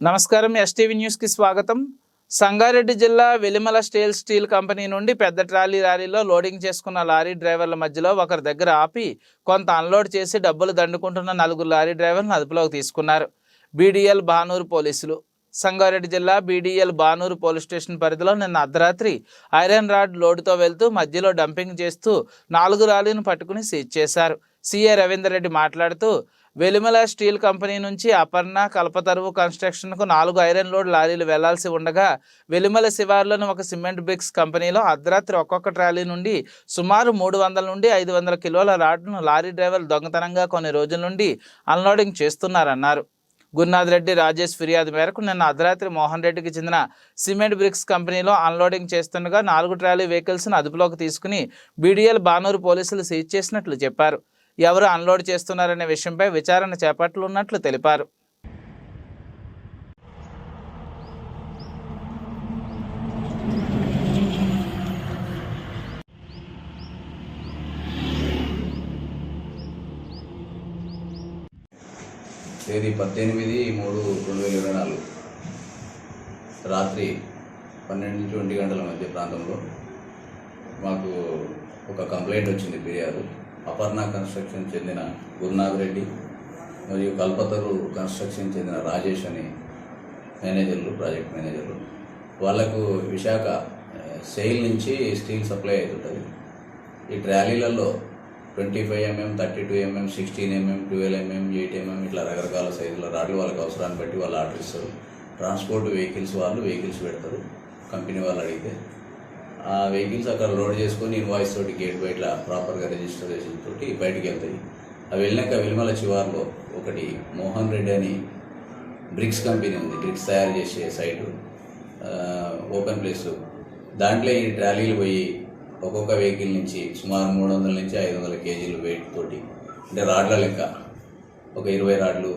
నమస్కారం ఎస్టీవీ న్యూస్కి స్వాగతం. సంగారెడ్డి జిల్లా వెలిమల స్టీల్ స్టీల్ కంపెనీ నుండి పెద్ద ట్రాలీ ర్యాలీలో లోడింగ్ చేసుకున్న లారీ డ్రైవర్ల మధ్యలో ఒకరి దగ్గర ఆపి కొంత అన్లోడ్ చేసి డబ్బులు దండుకుంటున్న నలుగురు లారీ డ్రైవర్లను అదుపులోకి తీసుకున్నారు. బీడీఎల్ బానూరు పోలీసులు. సంగారెడ్డి జిల్లా బీడీఎల్ బానూరు పోలీస్ స్టేషన్ పరిధిలో నిన్న అర్ధరాత్రి ఐరన్ రాడ్ లోడుతో వెళ్తూ మధ్యలో డంపింగ్ చేస్తూ నాలుగు లారీలను పట్టుకుని సీజ్ చేశారు. సీఏ రవీందర్ రెడ్డి మాట్లాడుతూ వెలిమల స్టీల్ కంపెనీ నుంచి అపర్ణ కల్పతరువు కన్స్ట్రక్షన్కు నాలుగు ఐరన్ లోడ్ లారీలు వెళ్ళాల్సి ఉండగా వెలిమల శివార్లోని ఒక సిమెంట్ బ్రిక్స్ కంపెనీలో అర్ధరాత్రి ఒక్కొక్క ట్రాలీ నుండి సుమారు మూడు వందల నుండి ఐదు వందల కిలోల రాడ్ను లారీ డ్రైవర్లు దొంగతనంగా కొన్ని రోజుల నుండి అన్లోడింగ్ చేస్తున్నారన్నారు. గురునాథ్ రెడ్డి రాజేష్ ఫిర్యాదు మేరకు నిన్న అర్ధరాత్రి మోహన్ రెడ్డికి చెందిన సిమెంట్ బ్రిక్స్ కంపెనీలో అన్లోడింగ్ చేస్తుండగా నాలుగు ట్రాలీ వెహికల్స్ను అదుపులోకి తీసుకుని బీడీఎల్ బానూరు పోలీసులు సీజ్ చేసినట్లు చెప్పారు. ఎవరు అన్లోడ్ చేస్తున్నారనే విషయంపై విచారణ చేపట్టనున్నట్లు తెలిపారు. తేదీ పద్దెనిమిది మూడు రెండు వేల ఇరవై నాలుగు. రాత్రి పన్నెండు నుంచి ఒంటి గంటల మధ్య ప్రాంతంలో మాకు ఒక కంప్లైంట్ వచ్చింది ఫిర్యాదు. అపర్ణ కన్స్ట్రక్షన్ చెందిన గురునాథ్ రెడ్డి మరియు కల్పతరు కన్స్ట్రక్షన్ చెందిన రాజేష్ అని మేనేజర్లు ప్రాజెక్ట్ మేనేజర్లు. వాళ్ళకు విశాఖ సెయిల్ నుంచి స్టీల్ సప్లై అవుతుంటుంది. ఈ ట్రాలీలలో twenty five mm thirty two mm sixteen mm twelve mm eight mm ఇట్లా రకరకాల సైజుల రాడ్లు వాళ్ళకి అవసరాన్ని బట్టి వాళ్ళు ఆర్డర్ ఇస్తారు. ట్రాన్స్పోర్ట్ వెహికల్స్ వాళ్ళు వెహికల్స్ పెడతారు. కంపెనీ వాళ్ళు అడిగితే వెహికల్స్ అక్కడ లోడ్ చేసుకొని ఇన్వాయిస్ తోటి గేట్ బయట ప్రాపర్గా రిజిస్ట్రేషన్ తోటి బయటికి వెళ్తాయి. అవి వెళ్ళాక వెలిమల శివార్లో ఒకటి మోహన్ రెడ్డి అని బ్రిక్స్ కంపెనీ ఉంది. బ్రిక్స్ తయారు చేసే సైటు. Open place. దాంట్లో ఈ ట్రాలీలు పోయి ఒక్కొక్క వెహికల్ నుంచి సుమారు మూడు వందల నుంచి ఐదు వందల కేజీలు వెయిట్ తోటి అంటే రాడ్ల లెక్క. ఒక ఇరవై రాడ్లు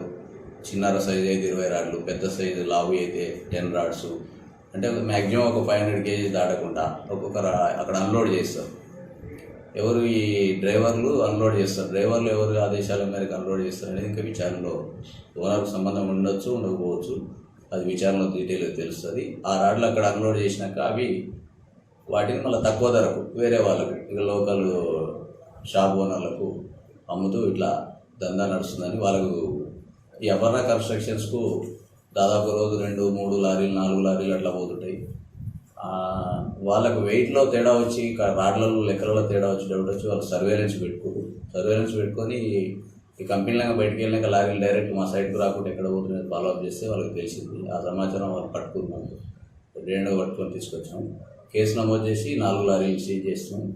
చిన్నర సైజు అయితే ఇరవై రాడ్లు పెద్ద సైజు లావు అయితే టెన్ రాడ్స్ అంటే మ్యాక్సిమం ఒక ఫైవ్ హండ్రెడ్ కేజీస్ దాటకుండా ఒక్కొక్క రా- అక్కడ అన్లోడ్ చేస్తారు. ఎవరు ఈ డ్రైవర్లు అన్లోడ్ చేస్తారు. డ్రైవర్లు ఎవరు ఆదేశాల మేరకు అన్లోడ్ చేస్తారు అనేది ఇంకా విచారణలో ఓనర్కు సంబంధం ఉండొచ్చు ఉండకపోవచ్చు అది విచారణలో డీటెయిల్గా తెలుస్తుంది. ఆ రాడ్లు అక్కడ అన్లోడ్ చేసినాక అవి వాటిని మళ్ళీ తక్కువ ధరకు వేరే వాళ్ళకు ఇక లోకల్ షాప్ ఓనర్లకు అమ్ముతూ ఇట్లా దందా నడుస్తుందని వాళ్ళకు ఈ అపర్ణ కన్స్ట్రక్షన్స్కు దాదాపు రోజు రెండు మూడు లారీలు నాలుగు లారీలు అట్లా పోతుంటాయి. వాళ్ళకు వెయిట్లో తేడా వచ్చి రాడ్లలో లెక్కలలో తేడా వచ్చి డౌట్ వచ్చి వాళ్ళు సర్వేలెన్స్ పెట్టుకోరు సర్వేలెన్స్ పెట్టుకొని ఈ కంపెనీలాగా బయటికి వెళ్ళినాక లారీలు డైరెక్ట్ మా సైడ్కి రాకుండా ఎక్కడ పోతున్నది ఫాలో అప్ చేస్తే వాళ్ళకి తెలిసింది. ఆ సమాచారం వాళ్ళు పట్టుకున్నాము రెండో పట్టుకొని తీసుకొచ్చాము కేసు నమోదు చేసి నాలుగు లారీలు సీజ్ చేస్తున్నాం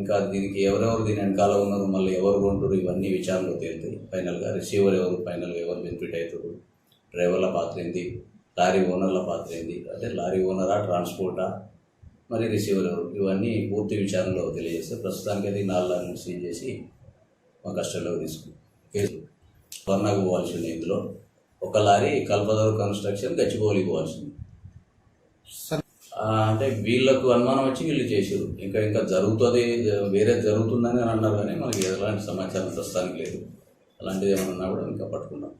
ఇంకా దీనికి ఎవరెవరు దీని వెనకాల ఉన్నారు మళ్ళీ ఎవరు కొంటారు ఇవన్నీ విచారణలో తేలుతాయి. ఫైనల్గా రిసీవర్ ఎవరు ఫైనల్గా ఎవరు బెనిఫిట్ అవుతారు. డ్రైవర్ల పాత్ర ఏంది? లారీ ఓనర్ల పాత్ర ఏంది? అంటే లారీ ఓనరా ట్రాన్స్పోర్టా? మరి రిసీవర్ ఇవన్నీ పూర్తి విచారణలో తెలియజేస్తే ప్రస్తుతానికైతే ఈ నాలుగు లారీలు సీజ్ చేసి మా కస్టడీలోకి తీసుకున్నాం కేసు. వర్ణకు పోవాల్సింది ఇందులో. ఒక లారీ కల్పదరు కన్స్ట్రక్షన్ గచ్చిబౌలికి పోవాల్సింది. అంటే వీళ్ళకు అనుమానం వచ్చి వీళ్ళు చేసారు ఇంకా ఇంకా జరుగుతుంది వేరే జరుగుతుందని అని అన్నారు కానీ మనకి ఎలాంటి సమాచారం ప్రస్తుతానికి లేదు. అలాంటిది ఏమైనా ఉన్నా కూడా ఇంకా పట్టుకున్నాం